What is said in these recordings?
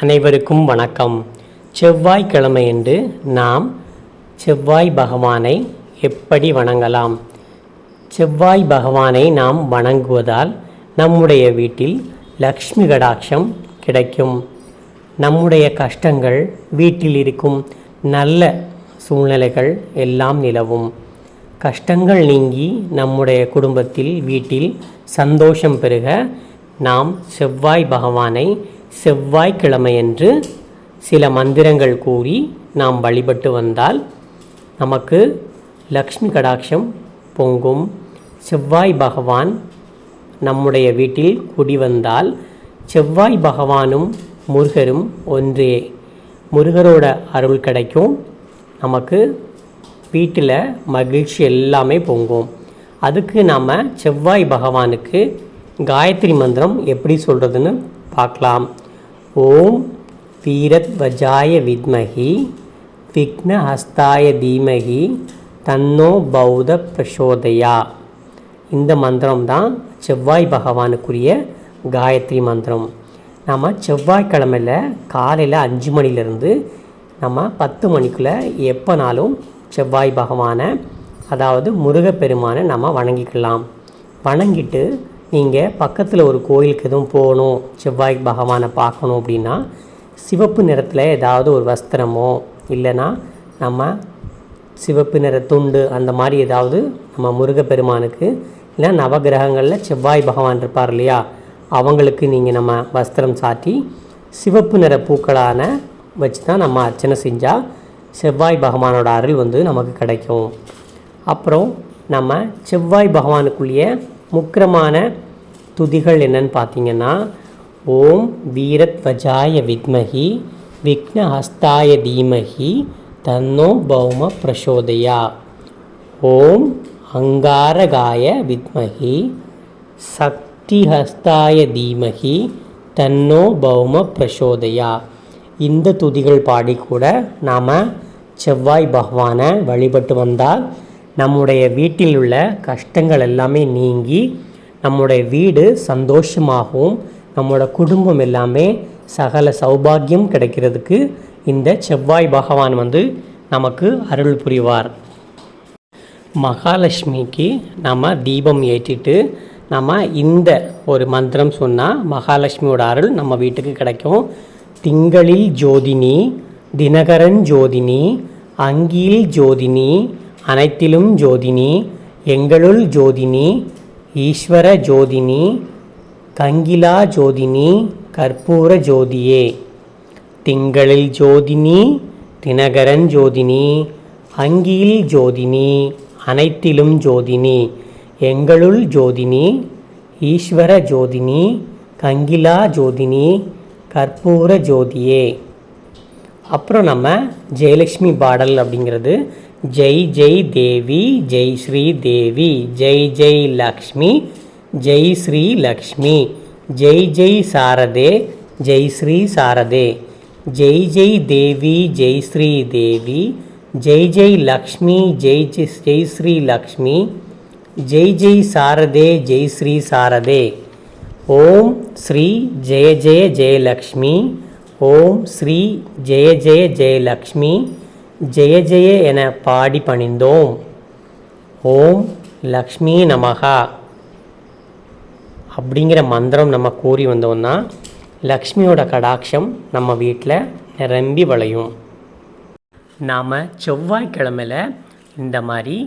அனைவருக்கும் வணக்கம். செவ்வாய்க்கிழமையன்று நாம் செவ்வாய் பகவானை எப்படி வணங்கலாம்? செவ்வாய் பகவானை நாம் வணங்குவதால் நம்முடைய வீட்டில் லக்ஷ்மி கடாட்சம் கிடைக்கும். நம்முடைய கஷ்டங்கள் வீட்டில் இருக்கும் நல்ல சூழ்நிலைகள் எல்லாம் நிலவும். கஷ்டங்கள் நீங்கி நம்முடைய குடும்பத்தில் வீட்டில் சந்தோஷம் பெருக நாம் செவ்வாய் பகவானை செவ்வாய்க்கிழமையன்று சில மந்திரங்கள் கூறி நாம் வழிபட்டு வந்தால் நமக்கு லக்ஷ்மி கடாட்சம் பொங்கும். செவ்வாய் பகவான் நம்முடைய வீட்டில் குடி வந்தால் செவ்வாய் பகவானும் முருகரும் ஒன்றே. முருகரோட அருள் கிடைக்கும். நமக்கு வீட்டில் மகிழ்ச்சி எல்லாமே பொங்கும். அதுக்கு நாம் செவ்வாய் பகவானுக்கு காயத்ரி மந்திரம் எப்படி சொல்கிறதுன்னு பார்க்கலாம். ஓம் வீரத்வஜாய வித்மகி விக்னஹஸ்தாய தீமகி தன்னோ பௌத பிரசோதயா. இந்த மந்திரம் தான் செவ்வாய் பகவானுக்குரிய காயத்ரி மந்திரம். நம்ம செவ்வாய்க்கிழமையில் காலையில் அஞ்சு மணிலேருந்து நம்ம பத்து மணிக்குள்ளே எப்போனாலும் செவ்வாய் பகவானை அதாவது முருகப்பெருமானை நம்ம வணங்கிக்கலாம். வணங்கிட்டு நீங்கள் பக்கத்தில் ஒரு கோயிலுக்கு எதுவும் போகணும் செவ்வாய் பகவானை பார்க்கணும் அப்படின்னா சிவப்பு நிறத்தில் ஏதாவது ஒரு வஸ்திரமோ இல்லைன்னா நம்ம சிவப்பு நிற துண்டு அந்த மாதிரி ஏதாவது நம்ம முருகப்பெருமானுக்கு இல்லை நவகிரகங்களில் செவ்வாய் பகவான் இருப்பார் இல்லையா அவங்களுக்கு நீங்கள் நம்ம வஸ்திரம் சாட்டி சிவப்பு நிற பூக்களான வச்சு தான் நம்ம அர்ச்சனை செஞ்சால் செவ்வாய் பகவானோட அருள் வந்து நமக்கு கிடைக்கும். அப்புறம் நம்ம செவ்வாய் பகவானுக்குள்ளேயே முக்கிரமான துதிகள் என்னன்னு பார்த்தீங்கன்னா ஓம் வீரத்வஜாய வித்மகி விக்னஹஸ்தாய தீமகி தன்னோ பௌம பிரசோதயா. ஓம் அங்காரகாய வித்மகி சக்திஹஸ்தாய தீமகி தன்னோ பௌம பிரசோதயா. இந்த துதிகள் பாடி கூட நாம் செவ்வாய் பகவானை வழிபட்டு வந்தால் நம்முடைய வீட்டில் உள்ள கஷ்டங்கள் எல்லாமே நீங்கி நம்முடைய வீடு சந்தோஷமாகவும் நம்மளோட குடும்பம் எல்லாமே சகல சௌபாகியம் கிடைக்கிறதுக்கு இந்த செவ்வாய் பகவான் வந்து நமக்கு அருள் புரிவார். மகாலட்சுமிக்கு நம்ம தீபம் ஏற்றிட்டு நம்ம இந்த ஒரு மந்திரம் சொன்னால் மகாலட்சுமியோட அருள் நம்ம வீட்டுக்கு கிடைக்கும். திங்களில் ஜோதினி தினகரன் ஜோதினி அங்கியில் ஜோதினி அனைத்திலும் ஜோதினி எங்களுள் ஜோதினி ஈஸ்வர ஜோதினி கங்கிலா ஜோதினி கற்பூர ஜோதியே. திங்களில் ஜோதினி தினகரன் ஜோதினி அங்கியில் ஜோதினி அனைத்திலும் ஜோதினி எங்களுள் ஜோதினி ஈஸ்வர ஜோதினி கங்கிலா ஜோதினி கற்பூர ஜோதியே. அப்புறம் நம்ம ஜெயலக்ஷ்மி பாடல் அப்படிங்கிறது ஜெய் ஜெய் தேவி ஜெய் ஸ்ரீ தேவி ஜெய் ஜெய் லக்ஷ்மி ஜெய் ஸ்ரீ லக்ஷ்மி ஜெய் ஜெய் சாரதே ஜெய் ஸ்ரீ சாரதே ஜெய் ஜெய் தேவி ஜெய் ஸ்ரீ தேவி ஜெய் ஜெய் லக்ஷ்மி ஜெய் ஜெய் ஜெய் ஸ்ரீ லக்ஷ்மி ஜெய் ஜெய் சாரதே ஜெய் ஸ்ரீ சாரதே ஓம் ஸ்ரீ ஜெய ஜெய ஜெயலக்ஷ்மி ஓம் ஸ்ரீ ஜெய ஜெய ஜெயலக்ஷ்மி ஜெய ஜெய என பாடி பணிந்தோம். ஓம் லக்ஷ்மி நமகா அப்படிங்கிற மந்திரம் நம்ம கூறி வந்தோம்னா லக்ஷ்மியோட கடாட்சம் நம்ம வீட்டில் நிரம்பி வளையும். நாம் செவ்வாய்க்கிழமையில் இந்த மாதிரி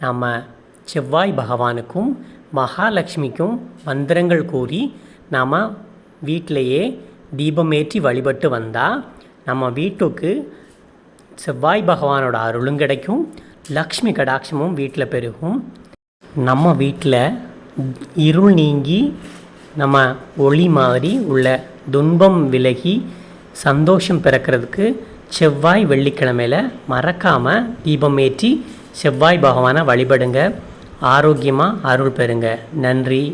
நம்ம செவ்வாய் பகவானுக்கும் மகாலட்சுமிக்கும் மந்திரங்கள் கூறி நாம் வீட்டிலையே தீபமேற்றி வழிபட்டு வந்தால் நம்ம வீட்டுக்கு செவ்வாய் பகவானோட அருளும் கிடைக்கும். லக்ஷ்மி கடாட்சமும் வீட்டில் பெருகும். நம்ம வீட்டில் இருள் நீங்கி நம்ம ஒளி மாதிரி உள்ள துன்பம் விலகி சந்தோஷம் பிறக்கிறதுக்கு செவ்வாய் வெள்ளிக்கிழமையில் மறக்காமல் தீபம் ஏற்றி செவ்வாய் பகவானை வழிபடுங்க. ஆரோக்கியமாக அருள் பெறுங்க. நன்றி.